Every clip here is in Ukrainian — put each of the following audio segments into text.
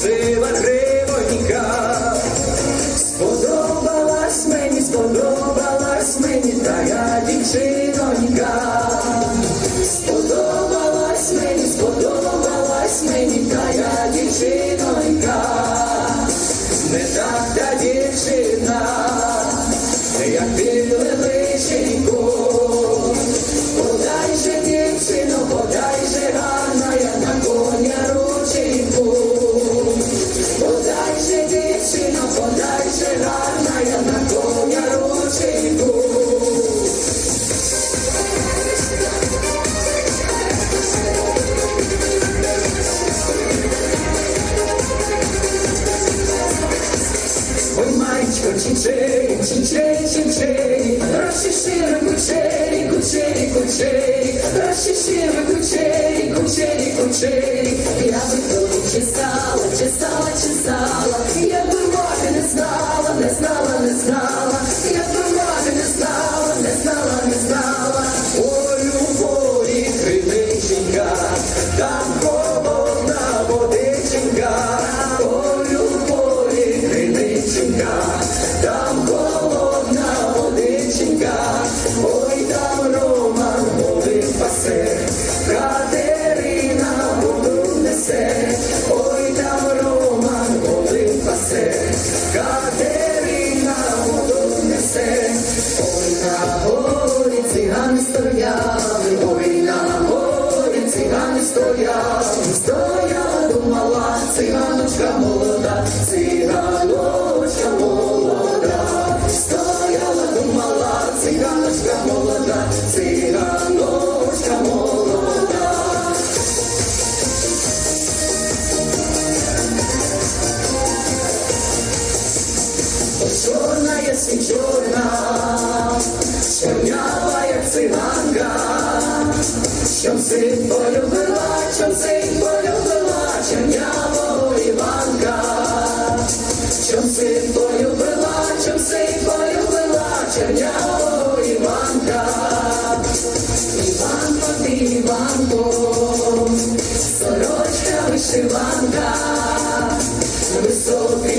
красива кривонька, сподобалась мені, сподобалась мені, та я дівчина. cuceri, cuceri, cuceri, rassisera, cuceri, cuceri, cuceri, rassisera, cuceri, cuceri, cuceri, зовсім чорна, чорнява, як циганка, Чомсить полюбила, чомсить полюбила, чорнявого Іванка, Чомсить полюбила, чомсить полюбила, чорнявого Іванка, Іванка, ти Іванко, сорочка вишиванка, високий.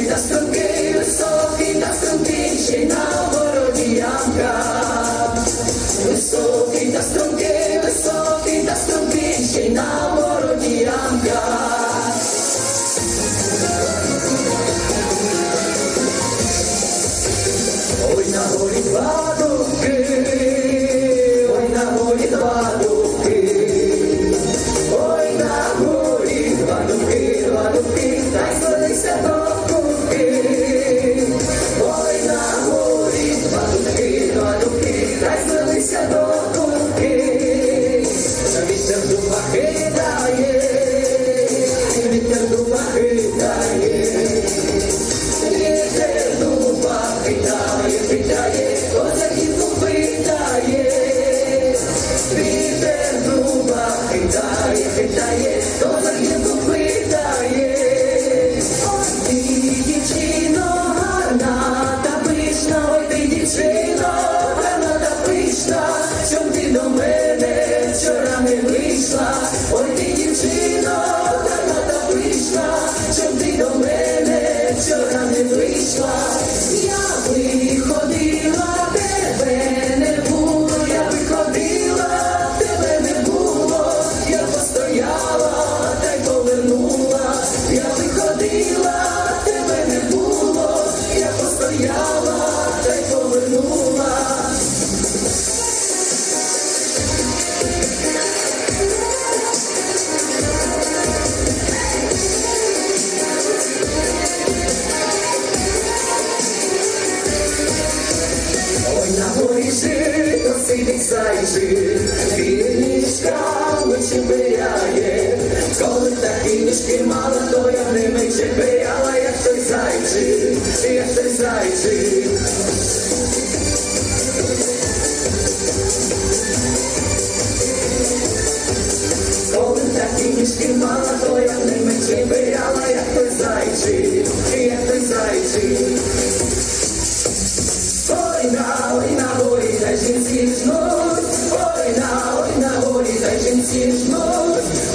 не вийшла. світить зайчик, він ніжками чепиряє, коли такі ніжки мала, то я ними чепиряла, як той зайчик, як той зайчик. Коли такі мала, то я ними чепиряла, як той зайчик, як той зайчик. Ой, на, ой, на, та жінці жнуть, ой на, ой на горі, та жінці жнуть.